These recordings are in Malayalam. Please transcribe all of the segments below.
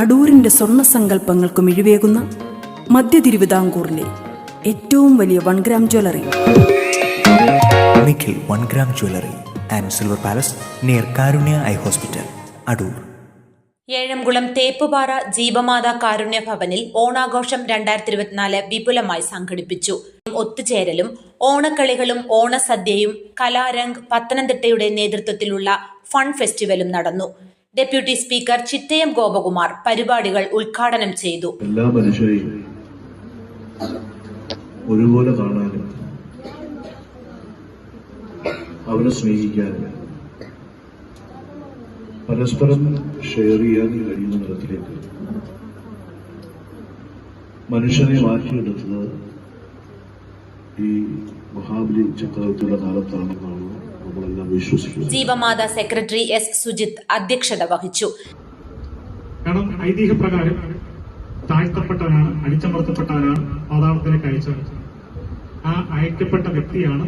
അടൂരിന്റെ സ്വർണ സങ്കല്പങ്ങൾക്ക് മിഴിവേകുന്ന മധ്യ തിരുവിതാംകൂറിലെ ഏറ്റവും വലിയ one gram jewellery Nikhil one gram jewellery and silver palace near Karunya eye hospital Adoor Ezhamkulam Theppupara Jeevamatha Karunya ഭവനിൽ ഓണാഘോഷം രണ്ടായിരത്തി ഇരുപത്തിനാല് വിപുലമായി സംഘടിപ്പിച്ചു. ഒത്തുചേരലും ഓണക്കളികളും ഓണസദ്യയും കലാരംഗ് പത്തനംതിട്ടയുടെ നേതൃത്വത്തിലുള്ള ഫൺ ഫെസ്റ്റിവലും നടന്നു. ഡെപ്യൂട്ടി സ്പീക്കർ ചിറ്റയം ഗോപകുമാർ പരിപാടികൾ ഉദ്ഘാടനം ചെയ്തു. എല്ലാ മനുഷ്യരെയും ഒരുപോലെ കാണാനും അവരെ സ്നേഹിക്കാനും പരസ്പരം ഷെയർ ചെയ്യാനും കഴിയുന്ന തരത്തിലേക്ക് മനുഷ്യനെ മാറ്റിയെടുത്തത് ഈ മഹാബലി ചക്രവർത്തിയുടെ കാലത്താണെന്നാണ് ജീവമാതാ സെക്രട്ടറി എസ് സുജിത് അധ്യക്ഷത വഹിച്ചു. കാരണം ഐതിഹ്യപ്രകാരം താഴ്ത്തപ്പെട്ടവനാണ് അടിച്ചമർത്തപ്പെട്ടവനാണ് പാതാളത്തിലേക്ക് അയച്ചവൻ ആ അയക്കപ്പെട്ട വ്യക്തിയാണ്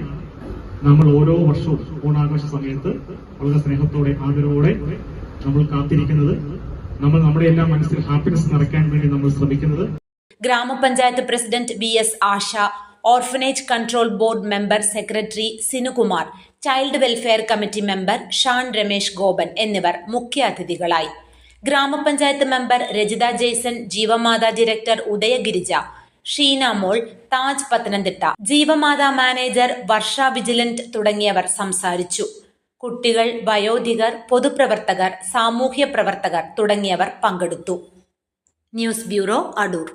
നമ്മൾ ഓരോ വർഷവും ഓണാഘോഷ സമയത്ത് വളരെ സ്നേഹത്തോടെ ആദരവോടെ നമ്മൾ കാത്തിരിക്കുന്നത്. നമ്മൾ നമ്മുടെ എല്ലാം മനസ്സിൽ ഹാപ്പിനെസ് നിറയ്ക്കാൻ വേണ്ടി നമ്മൾ ശ്രമിക്കുന്നത്. ഗ്രാമപഞ്ചായത്ത് president B S Asha orphanage control board member secretary Sinukumar child welfare committee member Shan Ramesh Gopan എന്നിവർ മുഖ്യാതിഥികളായി ഗ്രാമപഞ്ചായത്ത് member Rajitha Jaison Jeevamatha director Udayagirija Sheena Mol Taj Pathanamthitta Jeevamatha manager Varsha vigilant തുടങ്ങിയവർ സംസാരിച്ചു. കുട്ടികൾ വയോധികർ പൊതുപ്രവർത്തകർ സാമൂഹ്യ പ്രവർത്തകർ തുടങ്ങിയവർ പങ്കെടുത്തു. News bureau Adoor.